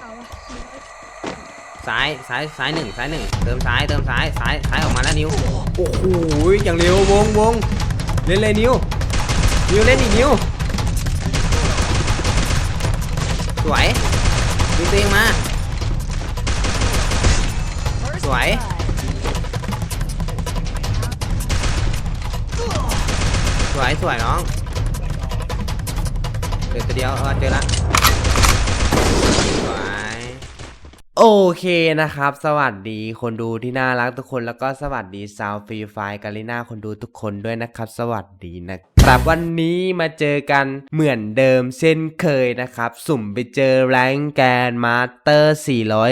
เอาวะซ้ายซ้ายซ้ายหนึ่งซ้ายหนึ่งเติมซ้ายเติมซ้ายซ้ายซ้ายออกมาแล้วนิวโอ้โหอย่างเร็ววงวงเล่นเลยนิวนิวเล่นอีกนิวสวยดึงตัวเองมาสวยสวยสวยน้องเดี๋ยวตัวเดียวเออเจอละ โอเคนะครับ สวัสดีคนดูที่น่ารักทุกคนแล้วก็สวัสดีซาวฟรีไฟกาลิน่าคนดูทุกคนด้วยนะครับ สวัสดีนะครับวันนี้มาเจอกันเหมือนเดิมเช่นเคยนะครับ สุ่มไปเจอแรงแกนมาสเตอร์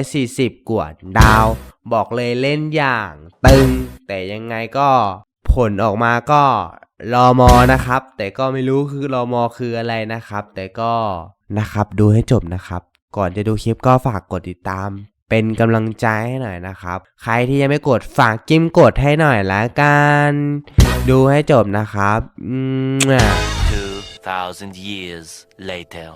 440 กว่าดาว บอกเลยเล่นอย่างตึง แต่ยังไงก็ผลออกมาก็รอมอนะครับ แต่ก็ไม่รู้คือรอมอคืออะไรนะครับ แต่ก็นะครับดูให้จบนะครับ ก่อนจะดูคลิปก็ฝากกดติดตาม เป็นกำลังใจให้หน่อยนะครับ ใครที่ยังไม่กดฝากจิ้มกดให้หน่อยละกัน ดูให้จบนะครับอืม2,000 years later.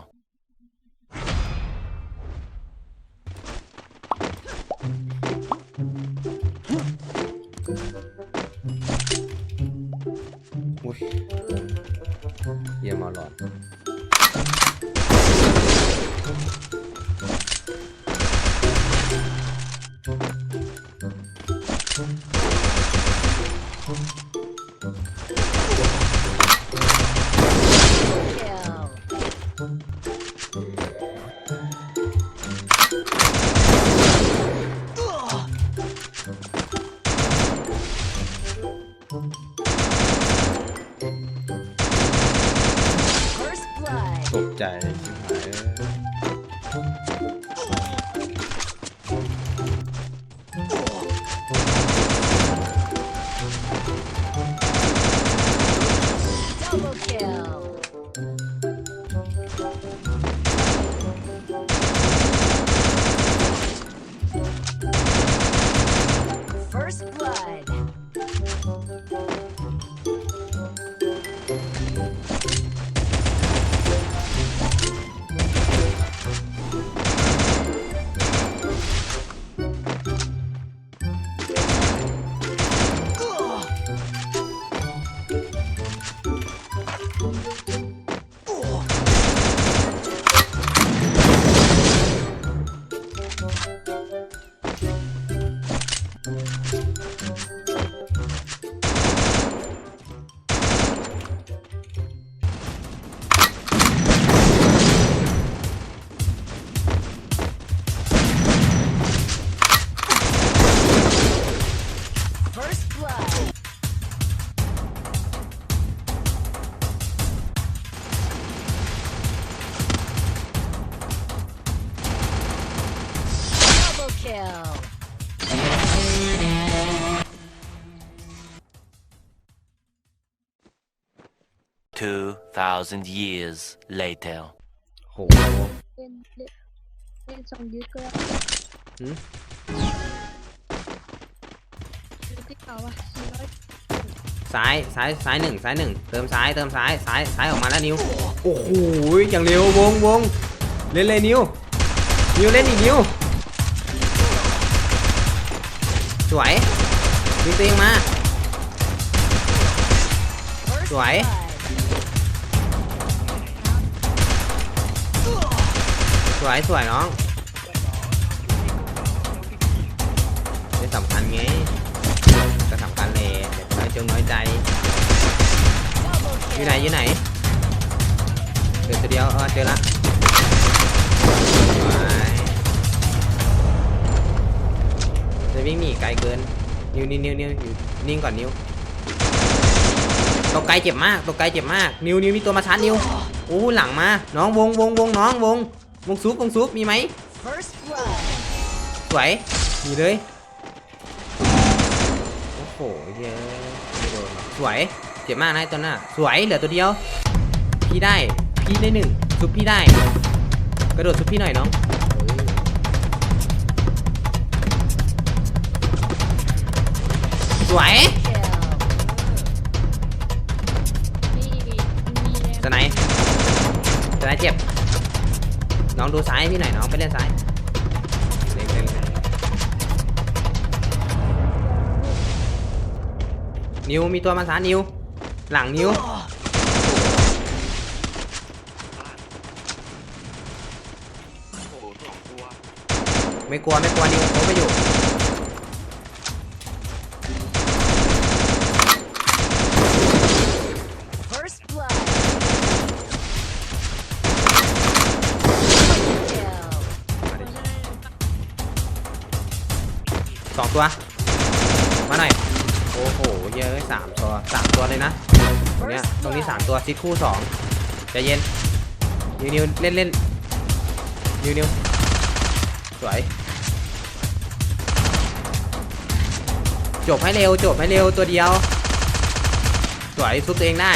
อุ้ยเยี่ยมเอาหลอด First blood. ตกใจชิบหายเอ้ย First blood. ดับเบิลคิล2,000 years later. โหเล่นเล่นเล่นสองยึดก็ได้หืมดูที่เขาอะสี่ร้อยซ้ายซ้ายซ้ายหนึ่งซ้ายหนึ่งเติมซ้ายเติมซ้ายซ้ายซ้ายออกมาแล้วนิวโอ้โหอย่างเร็ววงวงเล่นเลยนิวนิวเล่นอีกนิว สวยดึงตัวเองมา สวย สวย สวยน้องไม่สำคัญไงก็สำคัญเลยแต่น้อยจงน้อยใจ อยู่ไหน อยู่ไหนเจอตัวเดียวเออเจอละ จะวิ่งหนีไกลเกิน นิวนิวนิวนิวอยู่นิ่งก่อนนิวตกไกลเจ็บมากตกไกลเจ็บมาก นิวนิวมีตัวมาชาร์จนิวโอ้หลังมา น้องวงวงวงน้องวง วงซุปวงซุปมีไหมสวยมีเลยโอ้โหเย้ไม่โดนสวยเจ็บมากนะไอ้ตัวน่ะสวยเหลือตัวเดียว พี่ได้ พี่ได้หนึ่งซุปพี่ได้ กระโดดซุปพี่หน่อยน้อง สวยจะไหนจะไหนเจ็บ น้องดูซ้ายพี่หน่อยน้องไปเล่นซ้ายนิวมีตัวมาสานิว หลังนิวไม่กลัวไม่กลัวนิวเขาไม่อยู่ ตัว มาหน่อย โอ้โห เยอะสามตัวสามตัวเลยนะ ตรงเนี้ย ตรงนี้สามตัวซิดคู่สองใจเย็น นิวนิวเล่นเล่นนิวนิวสวย จบให้เร็ว จบให้เร็วตัวเดียว สวยซุปตัวเองได้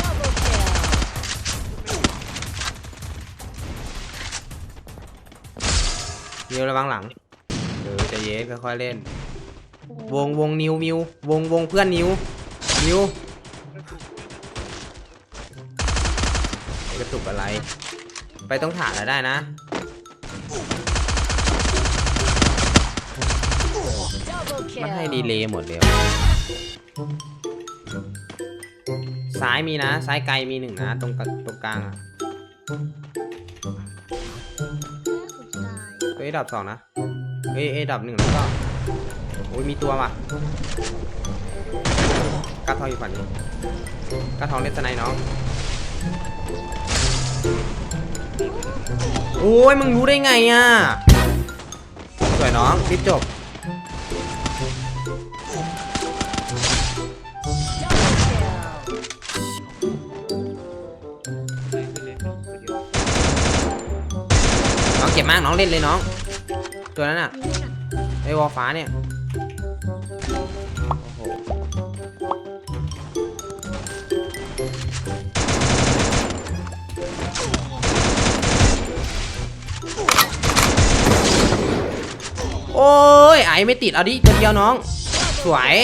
Double kill. นิวระวังหลัง ออใจเย็นค่อยๆเล่น วงวงนิวมิววงวงเพื่อนนิวนิวกระตุกอะไร ไปต้องฐานแล้วได้นะ Double kill. มันให้ดีเลย์หมดเลยซ้ายมีนะ ซ้ายไกลมีหนึ่งนะ ตรงกลางตรงกลางอะตายเฮ้ยดับสองนะ เฮ้ยเอ้ยดับหนึ่งแล้วก็โอ้ยมีตัวว่ะกระทองอยู่ฝั่งนี้กระทองเล่นสไนน้องโอ้ยมึงรู้ได้ไงอะสวยน้องรีบจบน้องเจ็บมากน้องเล่นเลยน้อง ตัวนั้นอะไอ้วอลฟ้าเนี่ยโอ้โหโอ้ยไอไม่ติดเอาดิตัวเดียวน้อง สวย